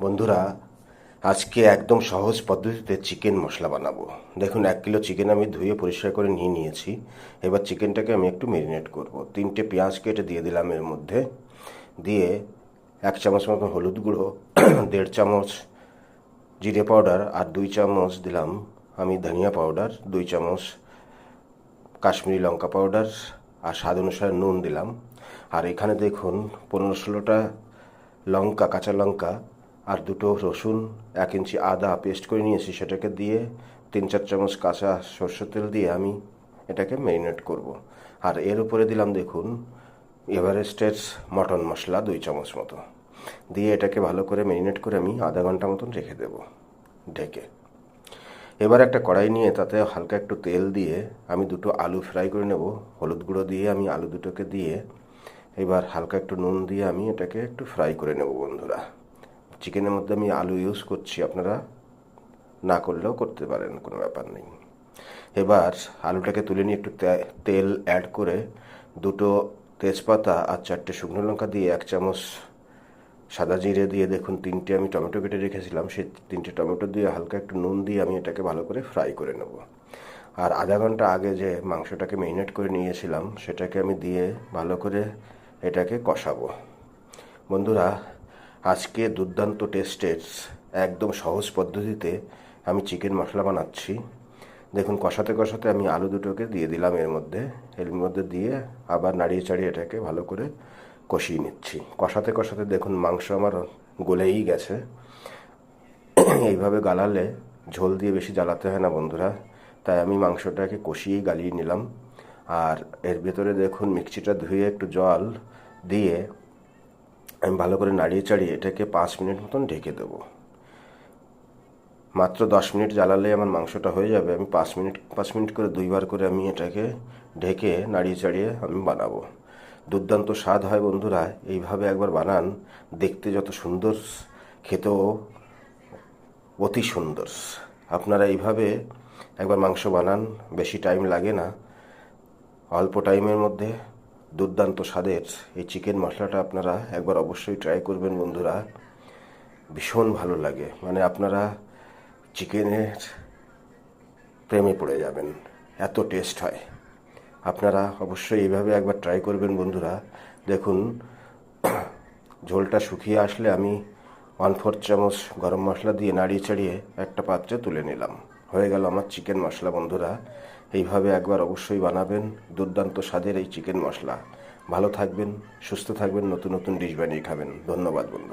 বন্ধুরা, আজকে একদম সহজ পদ্ধতিতে চিকেন মশলা বানাবো। দেখুন, এক কিলো চিকেন আমি ধুয়ে পরিষ্কার করে নিয়ে নিয়েছি। এবার চিকেনটাকে আমি একটু মেরিনেট করব। তিনটে পেঁয়াজ কেটে দিয়ে দিলাম এর মধ্যে। দিয়ে এক চামচ মতন হলুদ গুঁড়ো, দেড় চামচ জিরে পাউডার আর দুই চামচ দিলাম আমি ধনিয়া পাউডার, দুই চামচ কাশ্মীরি লঙ্কা পাউডার আর স্বাদ অনুসারে নুন দিলাম। আর এখানে দেখুন, পনেরো ষোলোটা লঙ্কা, কাঁচা লঙ্কা আর দুটো রসুন এক ইঞ্চি আদা পেস্ট করে নিয়েছি, সেটাকে দিয়ে তিন চার চামচ কাঁচা সর্ষের তেল দিয়ে আমি এটাকে ম্যারিনেট করব। আর এর উপরে দিলাম দেখুন এভারেস্টের মটন মশলা দুই চামচ মতো। দিয়ে এটাকে ভালো করে ম্যারিনেট করে আমি আধা ঘণ্টা মতন রেখে দেব ঢেকে। এবার একটা কড়াই নিয়ে তাতে হালকা একটু তেল দিয়ে আমি দুটো আলু ফ্রাই করে নেব। হলুদ গুঁড়ো দিয়ে আমি আলু দুটোকে দিয়ে এবার হালকা একটু নুন দিয়ে আমি এটাকে একটু ফ্রাই করে নেব বন্ধুরা। চিকেনের মধ্যে আমি আলু ইউজ করছি, আপনারা না করলেও করতে পারেন, কোনো ব্যাপার নেই। এবার আলুটাকে তুলে নিয়ে একটু তেল অ্যাড করে দুটো তেজপাতা আর চারটে শুকনো লঙ্কা দিয়ে এক চামচ সাদা জিরে দিয়ে দেখুন, তিনটে আমি টমেটো কেটে রেখেছিলাম, সেই তিনটে টমেটো দিয়ে হালকা একটু নুন দিয়ে আমি এটাকে ভালো করে ফ্রাই করে নেব। আর আধা ঘণ্টা আগে যে মাংসটাকে মেরিনেট করে নিয়েছিলাম, সেটাকে আমি দিয়ে ভালো করে এটাকে কষাবো। বন্ধুরা আজকে দুর্দান্ত টেস্টের একদম সহজ পদ্ধতিতে আমি চিকেন মশলা বানাচ্ছি। দেখুন, কষাতে কষাতে আমি আলু দুটোকে দিয়ে দিলাম এর মধ্যে। এর মধ্যে দিয়ে আবার নাড়িয়ে চাড়িয়ে এটাকে ভালো করে কষিয়ে নিচ্ছি। কষাতে কষাতে দেখুন, মাংস আমার গলেই গেছে। এইভাবে গালালে ঝোল দিয়ে বেশি জ্বালাতে হয় না বন্ধুরা। তাই আমি মাংসটাকে কষিয়েই গালিয়ে নিলাম। আর এর ভেতরে দেখুন, মিক্সিটা ধুয়ে একটু জল দিয়ে আমি ভালো করে নাড়িয়ে চাড়িয়ে এটাকে পাঁচ মিনিট মতন ঢেকে দেবো। মাত্র দশ মিনিট জ্বালালে আমার মাংসটা হয়ে যাবে। আমি পাঁচ মিনিট পাঁচ মিনিট করে দুইবার করে আমি এটাকে ঢেকে নাড়িয়ে চাড়িয়ে আমি বানাবো। দুর্দান্ত স্বাদ হয় বন্ধুরা, এইভাবে একবার বানান। দেখতে যত সুন্দর, খেতেও অতি সুন্দর। আপনারা এইভাবে একবার মাংস বানান, বেশি টাইম লাগে না। অল্প টাইমের মধ্যে দুর্দান্ত স্বাদের এই চিকেন মশলাটা আপনারা একবার অবশ্যই ট্রাই করবেন বন্ধুরা। ভীষণ ভালো লাগে। মানে আপনারা চিকেনের প্রেমে পড়ে যাবেন। এত টেস্ট হয়। আপনারা অবশ্যই এইভাবে একবার ট্রাই করবেন বন্ধুরা। দেখুন, ঝোলটা শুকিয়ে আসলে আমি ওয়ান ফোর্থ চামচ গরম মশলা দিয়ে নাড়িয়ে চাড়িয়ে একটা পাত্রে তুলে নিলাম। হয়ে গেল আমার চিকেন মশলা, বন্ধুরা। এইভাবে একবার অবশ্যই বানাবেন। দুর্দান্ত স্বাদের এই চিকেন মশলা। ভালো থাকবেন, সুস্থ থাকবেন, নতুন নতুন ডিশ বানিয়ে খাবেন। ধন্যবাদ, বন্ধু।